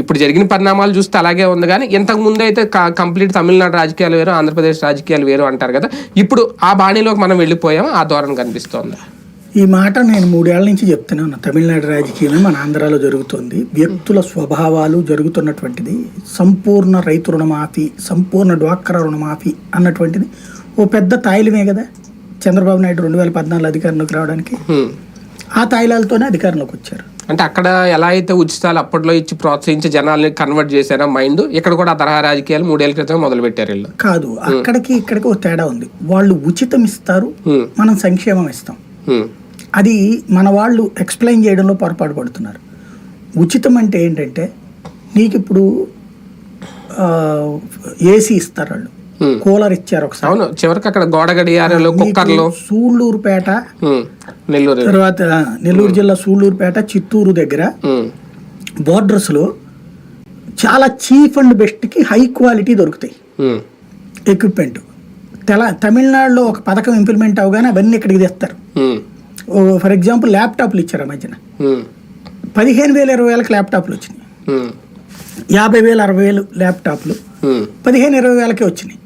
ఇప్పుడు జరిగిన పరిణామాలు చూస్తే అలాగే ఉంది కానీ ఇంతకు ముందు అయితే కంప్లీట్ తమిళనాడు రాజకీయాలు వేరు ఆంధ్రప్రదేశ్ రాజకీయాలు వేరు అంటారు కదా. ఇప్పుడు ఆ బాణీలోకి మనం వెళ్ళిపోయాం ఆ ధోరణి కనిపిస్తోంది? ఈ మాట నేను మూడేళ్ళ నుంచి చెప్తూనే ఉన్నా తమిళనాడు రాజకీయం మన ఆంధ్రాలో జరుగుతుంది. వ్యక్తుల స్వభావాలు జరుగుతున్నటువంటిది సంపూర్ణ రైతు రుణమాఫీ సంపూర్ణ డ్వాక్రా రుణమాఫీ అన్నటువంటిది ఓ పెద్ద తాయిలమే కదా. చంద్రబాబు నాయుడు రెండు వేల పద్నాలుగు అధికారంలోకి రావడానికి. ఆ తాయిలాలతోనే అధికారంలోకి వచ్చారు అంటే అక్కడ ఎలా అయితే ఉచితాలు అప్పట్లో ఇచ్చి ప్రోత్సహించి జనాల్ని కన్వర్ట్ చేశారో మైండ్ ఇక్కడ కూడా ఆ తరహా రాజకీయాలు మూడేళ్ళ క్రితం మొదలు పెట్టారు వీళ్ళు కాదు అక్కడికి ఇక్కడికి ఒక తేడా ఉంది వాళ్ళు ఉచితం ఇస్తారు. మనం సంక్షేమం ఇస్తాం. అది మన వాళ్ళు ఎక్స్ప్లెయిన్ చేయడంలో పొరపాటు పడుతున్నారు ఉచితం అంటే ఏంటంటే నీకు ఇప్పుడు ఏసీ ఇస్తారు వాళ్ళు. కూలర్ ఇచ్చారు ఒకసారి అవును చివరికి అక్కడ గోడ గడియారాలు కుక్కర్లు సూళ్ళూరుపేట హ్మ్. నెల్లూరు తర్వాత నెల్లూరు జిల్లా సూళ్ళూరుపేట చిత్తూరు దగ్గర హ్మ్. బోర్డర్స్లో చాలా చీప్ అండ్ బెస్ట్కి హై క్వాలిటీ దొరుకుతాయి. ఎక్విప్మెంట్ తెల తమిళనాడులో ఒక పథకం ఇంప్లిమెంట్ అవగానే అవన్నీ ఇక్కడికి తెస్తారు. ఫర్ ఎగ్జాంపుల్ ల్యాప్టాప్లు ఇచ్చారు ఆ మధ్యన. పదిహేను వేల ఇరవై వేలకు ల్యాప్టాప్లు వచ్చినాయి. యాభై వేలు అరవై వేలు ల్యాప్టాప్లు. పదిహేను ఇరవై వేలకే వచ్చినాయి.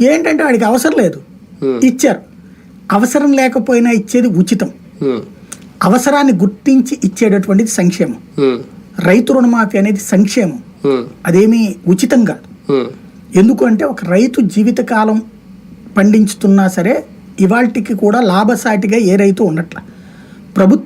ఏంటంటే వాడికి అవసరం లేదు Hmm. ఇచ్చారు అవసరం లేకపోయినా ఇచ్చేది ఉచితం హ్మ్. అవసరాన్ని గుర్తించి ఇచ్చేటటువంటిది సంక్షేమం హ్మ్. రైతు రుణమాఫీ అనేది సంక్షేమం. అదేమీ ఉచితం కాదు హ్మ్. ఎందుకు అంటే ఒక రైతు జీవితకాలం పండించుతున్నా సరే ఇవాళకి కూడా లాభసాటిగా ఏ రైతు ఉండట్ల ప్రభుత్వం